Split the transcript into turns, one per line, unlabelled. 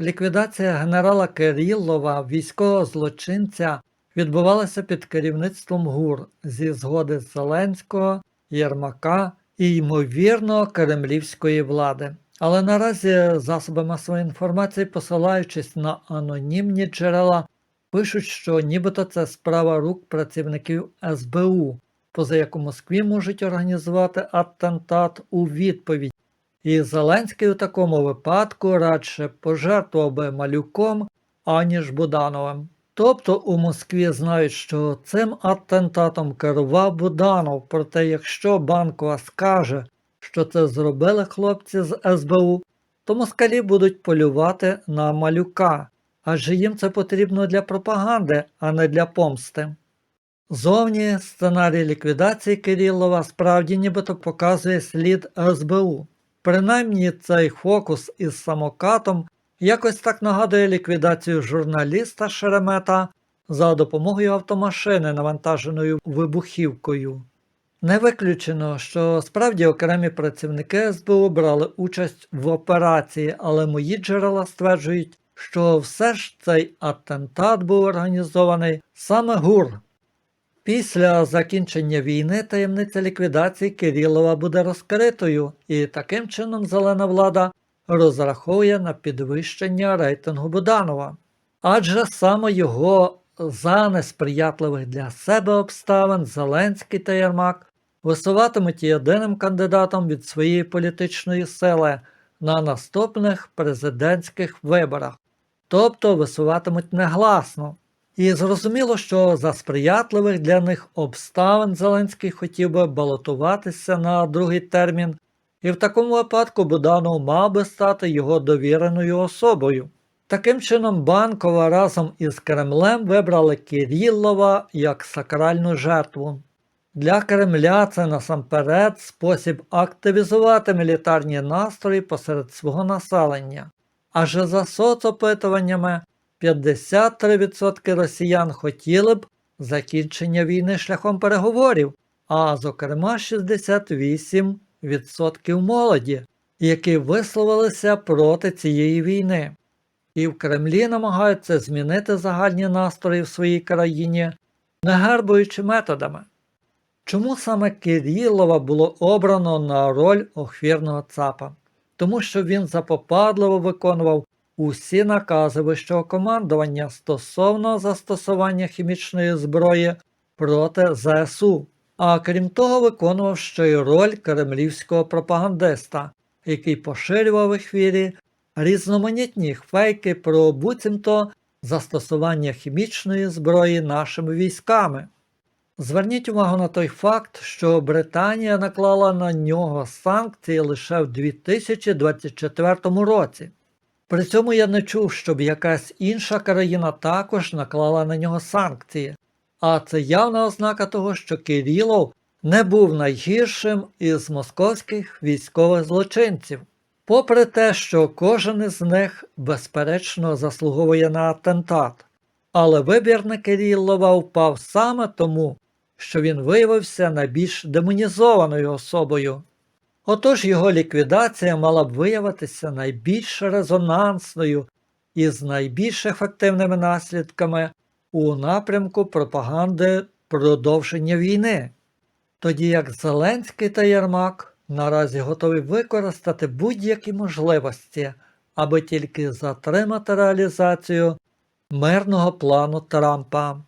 Ліквідація генерала Кирилова, військового злочинця, відбувалася під керівництвом ГУР зі згоди Зеленського, Єрмака і, ймовірно, кремлівської влади. Але наразі засоби масової інформації, посилаючись на анонімні джерела, пишуть, що нібито це справа рук працівників СБУ, поза як у Москві можуть організувати атентат у відповідь. І Зеленський у такому випадку радше пожертвував би малюком, аніж Будановим. Тобто у Москві знають, що цим атентатом керував Буданов, проте якщо Банкова скаже, що це зробили хлопці з СБУ, то москалі будуть полювати на малюка, адже їм це потрібно для пропаганди, а не для помсти. Зовні сценарій ліквідації Кирилова справді нібито показує слід СБУ. Принаймні цей фокус із самокатом якось так нагадує ліквідацію журналіста Шеремета за допомогою автомашини, навантаженою вибухівкою. Не виключено, що справді окремі працівники СБУ брали участь в операції, але мої джерела стверджують, що все ж цей атентат був організований саме ГУР. Після закінчення війни таємниця ліквідації Кирилова буде розкритою, і таким чином зелена влада розраховує на підвищення рейтингу Буданова. Адже саме його за несприятливих для себе обставин Зеленський та Єрмак висуватимуть єдиним кандидатом від своєї політичної сили на наступних президентських виборах, тобто висуватимуть негласно. І зрозуміло, що за сприятливих для них обставин Зеленський хотів би балотуватися на другий термін, і в такому випадку Буданов мав би стати його довіреною особою. Таким чином, Банкова разом із Кремлем вибрали Кирилова як сакральну жертву. Для Кремля це насамперед спосіб активізувати мілітарні настрої посеред свого населення. Адже за соцопитуваннями 53% росіян хотіли б закінчення війни шляхом переговорів, а зокрема 68% молоді, які висловилися проти цієї війни. І в Кремлі намагаються змінити загальні настрої в своїй країні, не гербуючи методами. Чому саме Кирилова було обрано на роль охвірного ЦАПа? Тому що він запопадливо виконував усі накази вищого командування стосовно застосування хімічної зброї проти ЗСУ, а крім того, виконував ще й роль кремлівського пропагандиста, який поширював в ефірі різноманітні фейки про буцімто застосування хімічної зброї нашими військами. Зверніть увагу на той факт, що Британія наклала на нього санкції лише в 2024 році. При цьому я не чув, щоб якась інша країна також наклала на нього санкції, а це явна ознака того, що Кирилов не був найгіршим із московських військових злочинців. Попри те, що кожен із них безперечно заслуговує на атентат, але вибір на Кирилова впав саме тому, що він виявився найбільш демонізованою особою. Отож його ліквідація мала б виявитися найбільш резонансною і з найбільш ефективними наслідками у напрямку пропаганди продовження війни, тоді як Зеленський та Єрмак наразі готові використати будь-які можливості, аби тільки затримати реалізацію мирного плану Трампа.